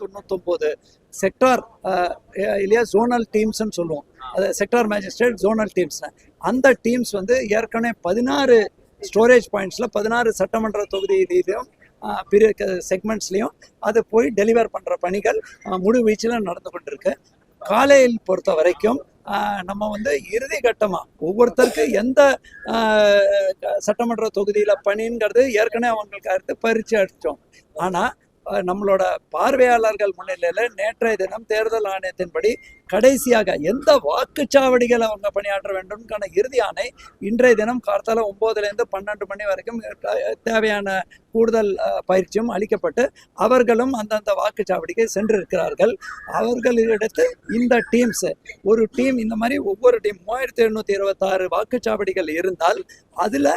தொண்ணூத்தொம்போது sector இல்லையா zonal டீம்ஸ்னு சொல்லுவோம். அது செக்டார் மேஜிஸ்ட்ரேட் ஜோனல் டீம்ஸ் அந்த டீம்ஸ் வந்து ஏற்கனவே பதினாறு ஸ்டோரேஜ் பாயிண்ட்ஸில் பதினாறு சட்டமன்ற தொகுதியிலையும் பிற செக்மெண்ட்ஸ்லையும் அது போய் டெலிவர் பண்ணுற பணிகள் முழுவீச்சில் முழு நடந்து கொண்டிருக்கு. காலையில் பொறுத்த வரைக்கும் நம்ம வந்து இறுதி கட்டமாக ஒவ்வொருத்தருக்கு எந்த சட்டமன்ற தொகுதியில் பணிங்கிறது ஏற்கனவே அவங்களுக்கு அடுத்து பரிச்சு அடித்தோம் ஆனால் நம்மளோட பார்வையாளர்கள் முன்னிலையில் நேற்றைய தினம் தேர்தல் ஆணையத்தின்படி கடைசியாக எந்த வாக்குச்சாவடிகள் அவங்க பணியாற்ற வேண்டும்கான இறுதி ஆணை இன்றைய தினம் கார்த்தால ஒம்போதுலேருந்து பன்னெண்டு மணி வரைக்கும் தேவையான கூடுதல் பயிற்சியும் அளிக்கப்பட்டு அவர்களும் அந்தந்த வாக்குச்சாவடிக்கு சென்றிருக்கிறார்கள். அவர்களிடத்து இந்த டீம்ஸ் ஒரு டீம் இந்த மாதிரி ஒவ்வொரு டீம் மூவாயிரத்தி எழுநூற்றி இருபத்தாறு வாக்குச்சாவடிகள் இருந்தால் அதில்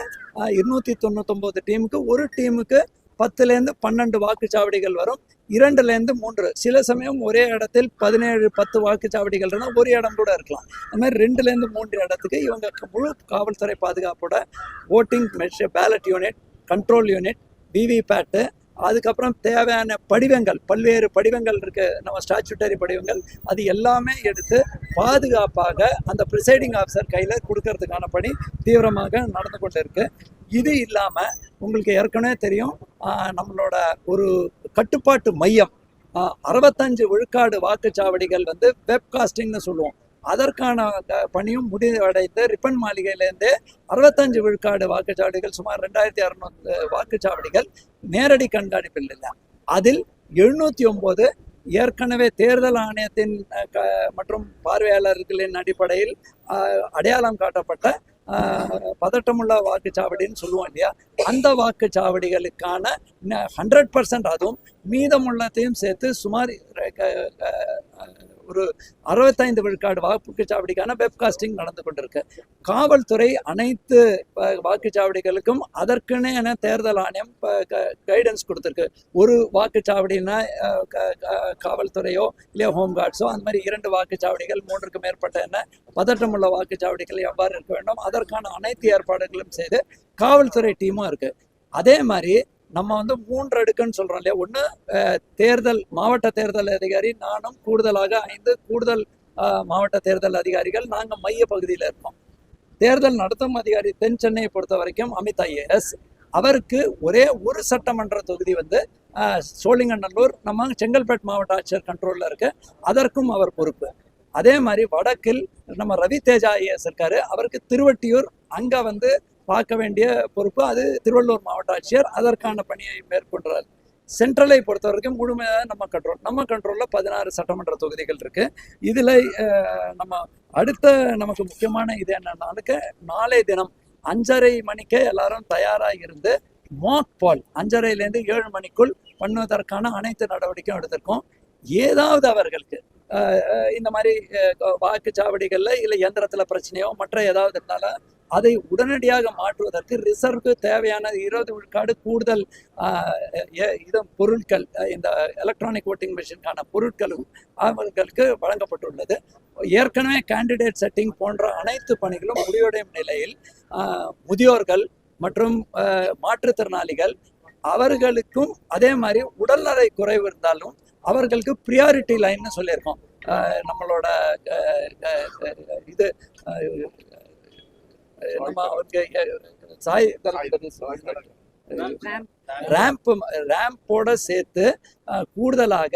இருநூற்றி தொண்ணூத்தொம்பது டீமுக்கு ஒரு டீமுக்கு பத்துலேருந்து பன்னெண்டு வாக்குச்சாவடிகள் வரும். இரண்டுலேருந்து மூன்று. சில சமயம் ஒரே இடத்தில் பதினேழு பத்து வாக்குச்சாவடிகள் இருந்தால் ஒரு இடம் கூட இருக்கலாம். அது மாதிரி ரெண்டுலேருந்து மூன்று இடத்துக்கு இவங்க முழு காவல்துறை பாதுகாப்போட voting machine ballot unit control unit VVPAT அதுக்கப்புறம் தேவையான படிவங்கள் பல்வேறு படிவங்கள் இருக்குது நம்ம ஸ்டாச்சுட்டரி படிவங்கள். அது எல்லாமே எடுத்து பாதுகாப்பாக அந்த ப்ரிசைடிங் ஆஃபீஸர் கையில் கொடுக்கறதுக்கான பணி தீவிரமாக நடந்து கொண்டு இருக்குது இது இல்லாமல் உங்களுக்கு ஏற்கனவே தெரியும் நம்மளோட ஒரு கட்டுப்பாட்டு மையம் அறுபத்தஞ்சு விழுக்காடு வாக்குச்சாவடிகள் வந்து வெப்காஸ்டிங்னு சொல்லுவோம். அதற்கான பணியும் முடிவடைந்து ரிப்பன் மாளிகையிலேருந்தே அறுபத்தஞ்சு விழுக்காடு வாக்குச்சாவடிகள் சுமார் ரெண்டாயிரத்தி அறுநூறு வாக்குச்சாவடிகள் நேரடி கண்காணிப்பில் இல்லை. அதில் எழுநூற்றி ஒம்பது ஏற்கனவே தேர்தல் ஆணையத்தின் க- மற்றும் பார்வையாளர்களின் அடிப்படையில் அடையாளம் காட்டப்பட்ட பதட்டமுள்ள வாக்குச்சாவடின்னு சொல்லுவோம் இல்லையா? அந்த வாக்குச்சாவடிகளுக்கான ஹண்ட்ரட் பர்சன்ட் அதுவும் மீதமுள்ளத்தையும் சேர்த்து சுமார் ஒரு அறுபத்தைந்து விழுக்காடு வாக்குச்சாவடிக்கான வெப்காஸ்டிங் நடந்து கொண்டிருக்கு. காவல்துறை அனைத்து வாக்குச்சாவடிகளுக்கும் அதற்குன்னு தேர்தல் ஆணையம் கைடன்ஸ் கொடுத்துருக்கு. ஒரு வாக்குச்சாவடினா காவல்துறையோ இல்லையா ஹோம்கார்ட்ஸோ அந்த மாதிரி இரண்டு வாக்குச்சாவடிகள் மூன்றுக்கு மேற்பட்ட என்ன பதற்றமுள்ள வாக்குச்சாவடிகள் எவ்வாறு இருக்க வேண்டும் அதற்கான அனைத்து ஏற்பாடுகளும் செய்து காவல்துறை டீமும் இருக்குது அதே மாதிரி நம்ம வந்து மூன்று அடுக்குன்னு சொல்றோம் இல்லையா? ஒன்று தேர்தல் மாவட்ட தேர்தல் அதிகாரி நானும் கூடுதலாக ஐந்து கூடுதல் மாவட்ட தேர்தல் அதிகாரிகள் நாங்கள் மைய பகுதியில் இருக்கோம். தேர்தல் நடத்தும் அதிகாரி தென் சென்னையை பொறுத்த வரைக்கும் அமித் ஐஏஎஸ். அவருக்கு ஒரே ஒரு சட்டமன்ற தொகுதி வந்து சோழிங்கநல்லூர் நம்ம செங்கல்பேட் மாவட்ட ஆட்சியர் கண்ட்ரோலில் இருக்கு. அதற்கும் அவர் பொறுப்பு. அதே மாதிரி வடக்கில் நம்ம ரவி தேஜா ஐஏஎஸ் இருக்காரு. அவருக்கு திருவட்டியூர் அங்க வந்து பார்க்க வேண்டிய பொறுப்பு அது திருவள்ளூர் மாவட்ட ஆட்சியர் அதற்கான பணியை மேற்கொள்றார். சென்ட்ரலை பொறுத்த வரைக்கும் முழுமையாக நம்ம கண்ட்ரோல் நம்ம கண்ட்ரோலில் பதினாறு சட்டமன்ற தொகுதிகள் இருக்கு. இதுல நம்ம அடுத்த நமக்கு முக்கியமான இது என்னன்னாலுக்கு நாளை தினம் அஞ்சரை மணிக்கே எல்லாரும் தயாராக இருந்து மாக் பால் அஞ்சரையிலேருந்து ஏழு மணிக்குள் பண்ணுவதற்கான அனைத்து நடவடிக்கையும் எடுத்திருக்கோம். ஏதாவது அவர்களுக்கு இந்த மாதிரி வாக்குச்சாவடிகளில் இல்லை எந்திரத்துல பிரச்சனையோ மற்ற ஏதாவது இருந்தாலும் அதை உடனடியாக மாற்றுவதற்கு ரிசர்வ்க்கு தேவையான இருபது விழுக்காடு கூடுதல் ஆஹ், இது பொருட்கள் இந்த எலக்ட்ரானிக் ஓட்டிங் மிஷினுக்கான பொருட்களும் அவர்களுக்கு வழங்கப்பட்டுள்ளது. ஏற்கனவே கேண்டிடேட் செட்டிங் போன்ற அனைத்து பணிகளும் முடிவடையும் நிலையில் முதியோர்கள் மற்றும் மாற்றுத்திறனாளிகள் அவர்களுக்கும் அதே மாதிரி உடல்நலை குறைவு இருந்தாலும் அவர்களுக்கு ப்ரியாரிட்டி லைன்னு சொல்லியிருக்கோம். நம்மளோட இது நம்ம அவருக்கு சாய் ரேம்ப் ரேம்போட சேர்த்து கூடுதலாக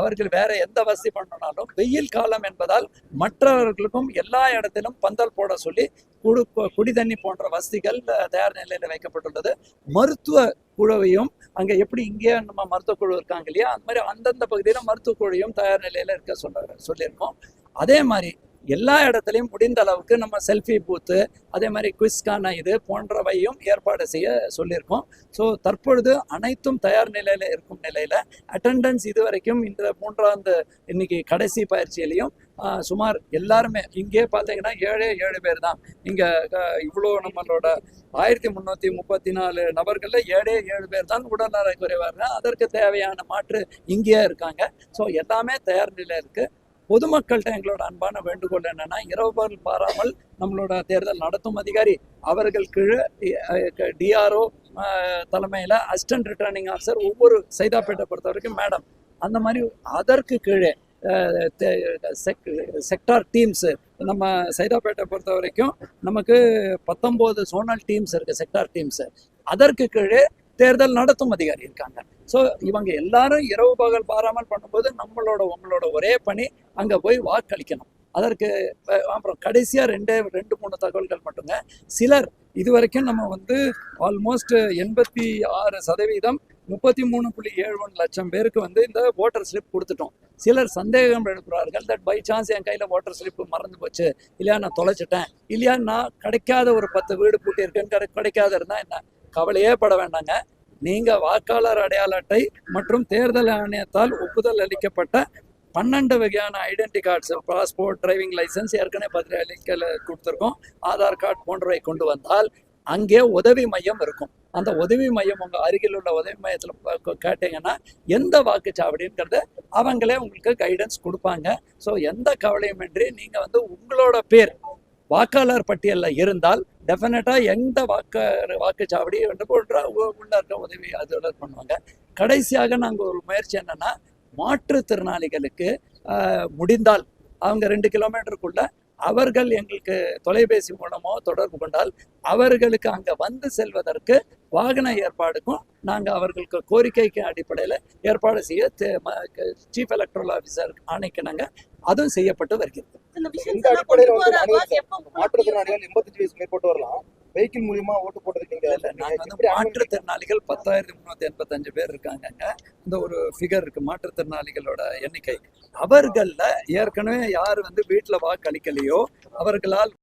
அவர்கள் வேற எந்த வசதி பண்ணனாலும் வெயில் காலம் என்பதால் மற்றவர்களுக்கும் எல்லா இடத்திலும் பந்தல் போட சொல்லி குடு குடி தண்ணி போன்ற வசதிகள் தயார் நிலையில் வைக்கப்பட்டுள்ளது. மருத்துவ குழுவையும் அங்க எப்படி இங்கே நம்ம மருத்துவ குழு இருக்காங்க இல்லையா? அந்த மாதிரி அந்தந்த பகுதியில மருத்துவ குழுவையும் தயார் நிலையில இருக்க சொல்ல சொல்லியிருக்கோம். அதே மாதிரி எல்லா இடத்துலையும் முடிந்த அளவுக்கு நம்ம செல்ஃபி பூத்து அதே மாதிரி குவிஸ்கான இது போன்றவையும் ஏற்பாடு செய்ய சொல்லியிருக்கோம். ஸோ தற்பொழுது அனைத்தும் தயார் நிலையில் இருக்கும் நிலையில் அட்டெண்டன்ஸ் இதுவரைக்கும் இந்த மூன்றாவது இன்னைக்கு கடைசி பயிற்சியிலையும் சுமார் எல்லாருமே இங்கே பார்த்தீங்கன்னா ஏழே ஏழு பேர் தான். இங்கே இவ்வளோ நம்மளோட ஆயிரத்தி முந்நூற்றி முப்பத்தி நாலு நபர்களில் ஏழே ஏழு பேர் தான் உடல்நல குறைவாக அதற்கு தேவையான மாற்று இங்கேயே இருக்காங்க. ஸோ எல்லாமே தயார் நிலையில் இருக்குது பொதுமக்கள்கிட்ட எங்களோட அன்பான வேண்டுகோள் என்னன்னா இரவு பகல் பாராமல் நம்மளோட தேர்தல் நடத்தும் அதிகாரி அவர்கள் கீழே டிஆர்ஓ தலைமையில் அசிஸ்டன்ட் ரிட்டர்னிங் ஆஃபீஸர் ஒவ்வொரு சைதாப்பேட்டை பொறுத்த வரைக்கும் மேடம் அந்த மாதிரி அதற்கு கீழே செக்டார் டீம்ஸு நம்ம சைதாப்பேட்டை பொறுத்த வரைக்கும் நமக்கு பத்தொம்போது சோனல் டீம்ஸ் இருக்குது செக்டார் டீம்ஸு அதற்கு கீழே தேர்தல் நடத்தும் அதிகாரி இருக்காங்க. ஸோ இவங்க எல்லாரும் இரவு பகல் பாராமல் பண்ணும்போது நம்மளோட உங்களோட ஒரே பணி அங்கே போய் வாக்களிக்கணும். அதற்கு அப்புறம் கடைசியாக ரெண்டே ரெண்டு மூணு தகவல்கள் மட்டுங்க. சிலர் இதுவரைக்கும் நம்ம வந்து ஆல்மோஸ்ட் எண்பத்தி ஆறு சதவீதம் முப்பத்தி மூணு புள்ளி ஏழு ஒன்று லட்சம் பேருக்கு வந்து இந்த ஓட்டர் ஸ்லிப் கொடுத்துட்டோம். சிலர் சந்தேகம் எழுப்புறார்கள் தட் பை சான்ஸ் என் கையில் ஓட்டர் ஸ்லிப் மறந்து போச்சு. இல்லையா நான் தொலைச்சிட்டேன். இல்லையா நான் கிடைக்காத ஒரு பத்து வீடு பூட்டி இருக்கேன்னு கிடை- கிடைக்காத இருந்தால் என்ன? கவலையே பட வேண்டாங்க. நீங்க வாக்காளர் அடையாள அட்டை மற்றும் தேர்தல் ஆணையத்தால் ஒப்புதல் அளிக்கப்பட்ட பன்னெண்டு வகையான identity cards passport driving licence ஏற்கனவே பத்திரிகையில் கொடுத்துருக்கோம். ஆதார் கார்டு போன்றவை கொண்டு வந்தால் அங்கே உதவி மையம் இருக்கும். அந்த உதவி மையம் உங்கள் அருகில் உள்ள உதவி மையத்தில் கேட்டீங்கன்னா எந்த வாக்குச்சாவடிங்கிறத அவங்களே உங்களுக்கு கைடன்ஸ் கொடுப்பாங்க. ஸோ எந்த கவலையுமின்றி நீங்கள் வந்து உங்களோட பேர் வாக்காளர் பட்டியலில் இருந்தால் டெஃபினட்டாக எந்த வாக்கு வாக்குச்சாவடி போன்ற உள்ள இருக்க உதவி அதோட பண்ணுவாங்க. கடைசியாக நாங்கள் ஒரு முயற்சி என்னென்னா மாற்றுத்திறனாளிகளுக்கு முடிந்தால் அவங்க ரெண்டு கிலோமீட்டருக்குள்ள அவர்கள் எங்களுக்கு தொலைபேசி மூலமோ தொடர்பு கொண்டால் அவர்களுக்கு அங்கே வந்து செல்வதற்கு வாகன ஏற்பாடுக்கும் நாங்கள் அவர்களுக்கு கோரிக்கைக்கு அடிப்படையில் ஏற்பாடு செய்ய சீஃப் எலக்ட்ரல் ஆஃபீஸர் ஆணைக்கிணங்க. அதுவும் செய்யப்பட்டு வருகிறது. இந்த அடிப்படையில? மாற்றுத்திறனாளிகள் எண்பத்தஞ்சு வயசு மேற்பட்டு வரலாம். வெஹிக்கிள் மூலியமா ஓட்டு அனுமதி மாற்றுத்திறனாளிகள் பத்தாயிரத்தி முன்னூத்தி எண்பத்தஞ்சு பேர் இருக்காங்கங்க. இந்த ஒரு ஃபிகர் இருக்கு மாற்றுத்திறனாளிகளோட எண்ணிக்கை. அவர்கள்ல ஏற்கனவே யார் வந்து வீட்டுல வாக்களிக்கலையோ அவர்களால்